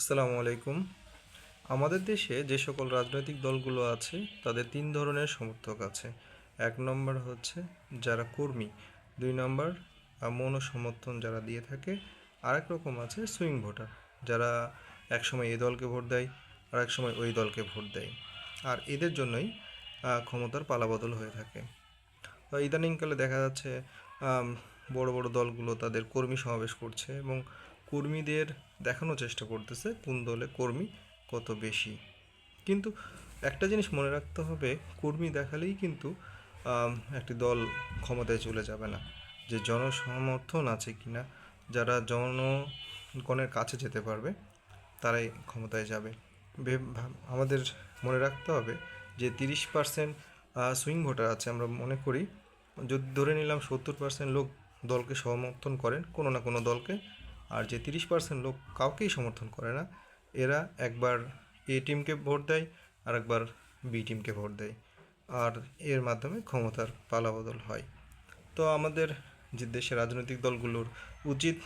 আসসালামু আলাইকুম। আমাদের দেশে যে সকল রাজনৈতিক দলগুলো আছে, তাদের তিন ধরনের সমর্থক আছে। এক নম্বর হচ্ছে যারা কর্মী, দুই নম্বর মৌন সমর্থন যারা দিয়ে থাকে, আরেক রকম আছে সুইং ভোটার, যারা এক সময় এই দলকে ভোট দেয় আর এক সময় ওই দলকে ভোট দেয়। আর এদের জন্যই ক্ষমতার পালাবদল হয়ে থাকে। তো ইদানিংকালে দেখা যাচ্ছে বড় বড় দলগুলো তাদের কর্মী সমাবেশ করছে এবং কর্মীদের দেখানোর চেষ্টা করতেছে, কোন দলে কর্মী কত বেশি। কিন্তু একটা জিনিস মনে রাখতে হবে, কর্মী দেখালেই কিন্তু একটি দল ক্ষমতায় চলে যাবে না। যে জনসমর্থন আছে কি না যারা জনগণের কাছে যেতে পারবে, তারাই ক্ষমতায় যাবে। আমাদের মনে রাখতে হবে যে তিরিশ পার্সেন্ট সুইং ভোটার আছে, আমরা মনে করি, যদি ধরে নিলাম সত্তর পার্সেন্ট লোক দলকে সমর্থন করেন, কোনো না কোনো দলকে আর যে তিরিশ পার্সেন্ট লোক কাউকেই সমর্থন করে না, এরা একবার এ টিমকে ভোট দেয় আর একবার বি টিমকে ভোট দেয়। আর এর মাধ্যমে ক্ষমতার পালাবদল হয়। তো আমাদের যে দেশের রাজনৈতিক দলগুলোর উচিত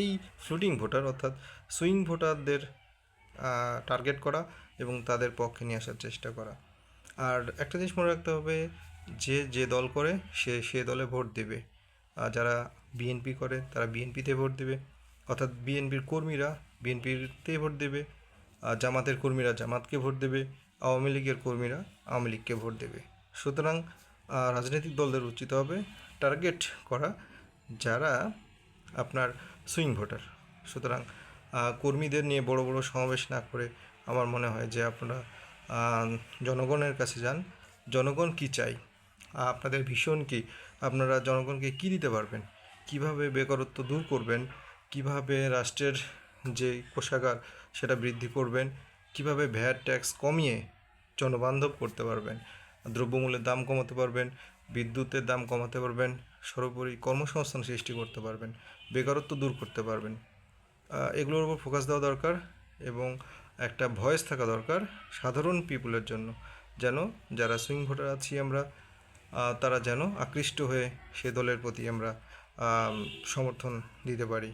এই ফ্লুটিং ভোটার অর্থাৎ সুইং ভোটারদের টার্গেট করা এবং তাদের পক্ষে নিয়ে আসার চেষ্টা করা। আর একটা জিনিস মনে রাখতে হবে, যে যে দল করে সে সে দলে ভোট দেবে। আর যারা বিএনপি করে, তারা বিএনপিতে ভোট দেবে। অর্থাৎ বিএনপির কর্মীরা বিএনপিতে ভোট দেবে, আর জামাতের কর্মীরা জামাতকে ভোট দেবে, আওয়ামী লীগের কর্মীরা আওয়ামী লীগকে ভোট দেবে। সুতরাং রাজনৈতিক দলদের উচিত হবে টার্গেট করা যারা আপনার সুইং ভোটার। সুতরাং কর্মীদের নিয়ে বড় বড় সমাবেশ না করে আমার মনে হয় যে আপনারা জনগণের কাছে যান। জনগণ কি চাই? আপনাদের ভীষণ কি? আপনারা জনগণকে কি দিতে পারবেন? কীভাবে বেকারত্ব দূর করবেন? কীভাবে রাষ্ট্রের যে কোষাগার সেটা বৃদ্ধি করবেন, কীভাবে ভ্যাট ট্যাক্স কমিয়ে জনবান্ধব করতে পারবেন, দ্রব্যমূল্যের দাম কমাতে পারবেন, বিদ্যুতের দাম কমাতে পারবেন, সর্বোপরি কর্মসংস্থান সৃষ্টি করতে পারবেন, বেকারত্ব দূর করতে পারবেন। এগুলোর উপর ফোকাস দেওয়া দরকার এবং একটা ভয়েস থাকা দরকার সাধারণ পিপুলের জন্য, যেন যারা সুইং ভোটার আছি আমরা তারা যেন আকৃষ্ট হয়ে সে দলের প্রতি আমরা সমর্থন দিতে পারি।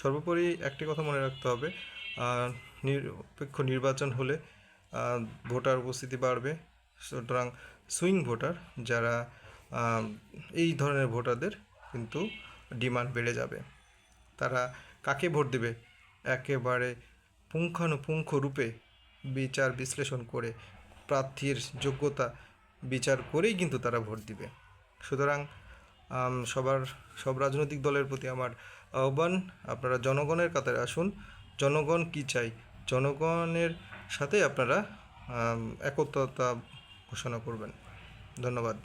সর্বোপরি একটি কথা মনে রাখতে হবে নিরপেক্ষ নির্বাচন হলে ভোটার উপস্থিতি বাড়বে। সুতরাং সুইং ভোটার যারা এই ধরনের ভোটারদের কিন্তু ডিমান্ড বেড়ে যাবে। তারা কাকে ভোট দেবে? একেবারে পুঙ্খানুপুঙ্খ রূপে বিচার বিশ্লেষণ করে, প্রার্থীর যোগ্যতা বিচার করেই কিন্তু তারা ভোট দিবে। সুতরাং সবার, সব রাজনৈতিক দলের প্রতি আমার আহ্বান, আপনারা জনগণের কাতারে আসুন। জনগণ কি চাই জনগণের সাথে আপনারা একতা একত্রতা ঘোষণা করবেন। ধন্যবাদ।